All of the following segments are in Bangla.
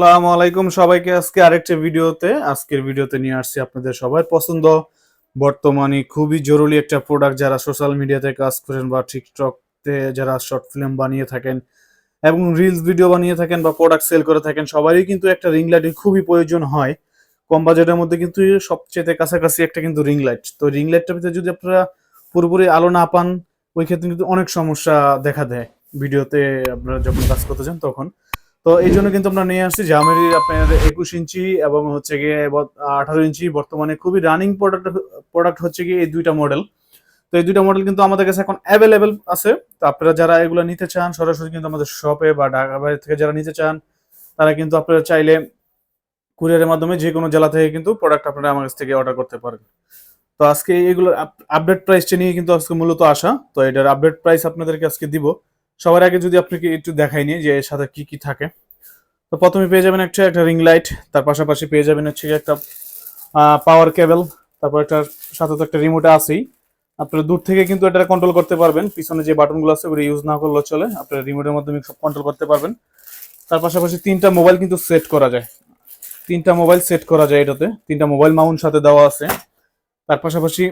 আসসালামু আলাইকুম সবাইকে আজকে আরেকটা ভিডিওতে। আজকের ভিডিওতে নিয়ে আসছি আপনাদের সবার পছন্দ। বর্তমানে খুবই জরুরি একটা প্রোডাক্ট যারা সোশ্যাল মিডিয়াতে কাজ করেন বা টিকটকতে যারা শর্ট ফিল্ম বানিয়ে থাকেন এবং রিলস ভিডিও বানিয়ে থাকেন বা প্রোডাক্ট সেল করে থাকেন, সবারই কিন্তু একটা রিং লাইটের খুবই প্রয়োজন হয়। কম বাজেটের মধ্যে কিন্তু সবচেয়ে কাছাকাছি একটা কিন্তু রিং লাইট তো রিং লাইটটার ভিতরে যদি আপনারা পুরোপুরি আলো না পান, ওই ক্ষেত্রে কিন্তু অনেক সমস্যা দেখা দেয়। ভিডিওতে আপনারা যখন কাজ করতে চান তখন। তো এই জন্য কিন্তু আমরা নিয়ে আসছি জামেরি আপনার একুশ ইঞ্চি এবং হচ্ছে গিয়ে আঠারো ইঞ্চি বর্তমানে খুবই রানিং প্রোডাক্ট প্রোডাক্ট হচ্ছে গিয়ে এই দুইটা মডেল তো এই দুইটা মডেল কিন্তু আমাদের কাছে এখন অ্যাভেলেবেল আছে। তো আপনারা যারা এগুলো নিতে চান, সরাসরি কিন্তু আমাদের শপে বা ঢাকা বাইরে থেকে যারা নিতে চান, তারা কিন্তু আপনারা চাইলে কুরিয়ারের মাধ্যমে যে কোনো জেলা থেকে কিন্তু প্রোডাক্ট আপনারা আমার কাছ থেকে অর্ডার করতে পারেন তো আজকে এগুলোর আপডেট প্রাইসটা নিয়ে কিন্তু আজকে মূলত আসা তো এটার আপডেট প্রাইস আপনাদেরকে আজকে দিব। সবার আগে যদি আপনাকে একটু দেখাই নিই যে এর সাথে কি কি থাকে। তো প্রথমে পেয়ে যাবেন একটা একটা রিং লাইট তার পাশাপাশি পেয়ে যাবেন হচ্ছে একটা পাওয়ার কেবল তারপর একটা সাথে তো একটা রিমোট আছেই। আপনারা দূর থেকে কিন্তু এটা কন্ট্রোল করতে পারবেন। পিছনে যে বাটনগুলো আছে ওগুলো ইউজ না করলেও চলে। আপনারা রিমোটের মাধ্যমে সব কন্ট্রোল করতে পারবেন। তার পাশাপাশি তিনটা মোবাইল কিন্তু সেট করা যায়। তিনটা মোবাইল সেট করা যায় এটাতে। তিনটা মোবাইল মাউন্ট সাথে দেওয়া আছে। তার পাশাপাশি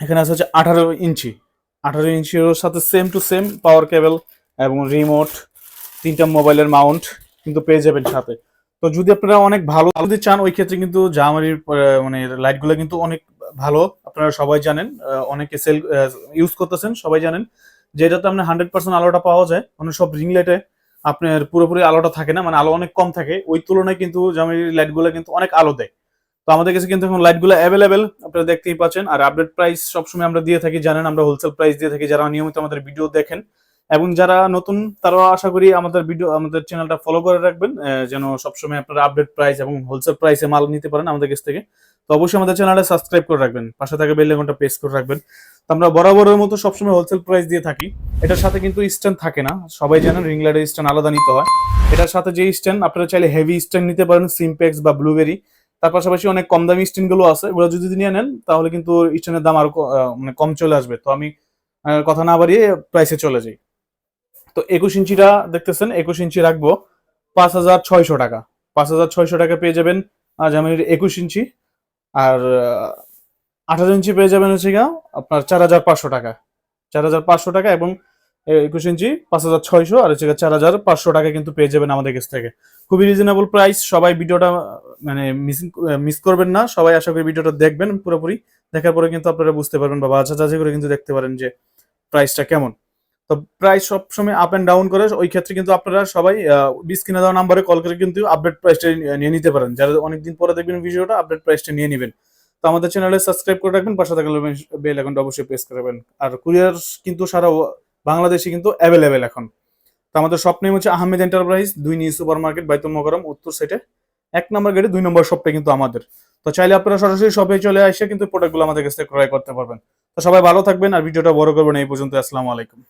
এখানে আছে হচ্ছে আঠারো ইঞ্চি। আঠারো ইঞ্চির সাথে same to same power cable এবং রিমোট তিনটা মোবাইলের মাউন্ট কিন্তু পেয়ে যাবেন সাথে। তো যদি আপনারা অনেক ভালো যদি চান, ওই ক্ষেত্রে কিন্তু জামারির মানে লাইটগুলো কিন্তু অনেক ভালো। আপনারা সবাই জানেন অনেকে সেল ইউজ করতেছেন, সবাই জানেন। যে এটাতে আপনার হান্ড্রেড পার্সেন্ট আলোটা পাওয়া যায় মানে সব রিং লাইটে আপনার পুরোপুরি আলোটা থাকে না মানে আলো অনেক কম থাকে। ওই তুলনায় কিন্তু জামারির লাইটগুলো কিন্তু অনেক আলো দেয়। আমাদের কাছে কিন্তু এখন লাইটগুলো অ্যাভেলেবেল আপনারা দেখতেই পাচ্ছেন। আর আপডেট প্রাইস সবসময় আমরা দিয়ে থাকি, জানেন, আমরা হোলসেল প্রাইস দিয়ে থাকি। যারা নিয়মিত আমাদের ভিডিও দেখেন এবং যারা নতুন তারা আশা করি আমাদের ভিডিও আমাদের চ্যানেলটা ফলো করে রাখবেন যেন সবসময় আপনারা আপডেট প্রাইস এবং হোলসেল প্রাইসে মাল নিতে পারেন আমাদের কাছ থেকে। তো অবশ্যই আমাদের চ্যানেলটা সাবস্ক্রাইব করে রাখবেন, পাশে থাকা বেল আইকনটা প্রেস করে রাখবেন। তো আমরা বরাবরের মতো সবসময় হোলসেল প্রাইস দিয়ে থাকি। এটার সাথে কিন্তু স্ট্যান্ড থাকে না, সবাই জানেন রিং লাইটের স্ট্যান্ড আলাদা নিতে হয়। এটার সাথে যে স্ট্যান্ড আপনারা চাইলে হেভি স্ট্যান্ড নিতে পারেন সিমপেক্স বা ব্লুবেরি তার পাশাপাশি অনেক কম দামি স্ট্যান্ডগুলো আছে ওগুলো যদি নিয়ে নেন, তাহলে কিন্তু স্ট্যান্ডের দাম আরও মানে কম চলে আসবে। তো আমি কথা না বাড়িয়ে প্রাইসে চলে যাই। তো একুশ ইঞ্চিটা দেখতেছেন, একুশ ইঞ্চি রাখব, পাঁচ হাজার ছয়শো টাকা। পাঁচ হাজার ছয়শো টাকা পেয়ে যাবেন আমি একুশ ইঞ্চি। আর, আঠারো ইঞ্চি পেয়ে যাবেন হচ্ছে গা আপনার চার হাজার পাঁচশো টাকা। চার হাজার পাঁচশো টাকা এবং একুশ ইঞ্চি, পাঁচ হাজার ছয়শো, আর হচ্ছে চার হাজার পাঁচশো টাকা কিন্তু পেয়ে যাবেন আমাদের কাছ থেকে। খুবই রিজনেবল প্রাইস সবাই ভিডিওটা মানে মিসিং মিস করবেন না, সবাই আশা করি ভিডিওটা দেখবেন পুরোপুরি। দেখার পরে কিন্তু আপনারা বুঝতে পারবেন বা বাছা যাচাই করে কিন্তু দেখতে পারেন যে প্রাইসটা কেমন। তো প্রাইস সবসময় আপ এন্ড ডাউন করে, ওই ক্ষেত্রে কিন্তু আপনারা সবাই বিশ কিনে দেওয়া নাম্বারে কল করে কিন্তু আপডেট প্রাইসটা নিয়ে নিতে পারেন। যারা অনেকদিন পরে দেখবেন ভিডিওটা আপডেট প্রাইসটা নিয়ে নেবেন। তো আমাদের চ্যানেলে সাবস্ক্রাইব করে রাখবেন, পাশে থাকলে বেল অ্যাকাউন্ট অবশ্যই প্রেস করবেন আর কুরিয়ার কিন্তু সারা বাংলাদেশে কিন্তু অ্যাভেলেবেল এখন। তো আমাদের স্বপ্নে হচ্ছে আহমেদ এন্টারপ্রাইজ দুই new super market Baitul Mukarram উত্তর সাইডে এক নম্বর গেটে দুই নম্বর শপটা কিন্তু আমাদের। তো চাইলে আপনারা সরাসরি শপে চলে আসে কিন্তু প্রোডাক্টগুলো আমাদের কাছে ক্রয় করতে পারবেন। তো সবাই ভালো থাকবেন আর ভিডিওটা বড় করবেন এই পর্যন্ত। আসসালামু আলাইকুম।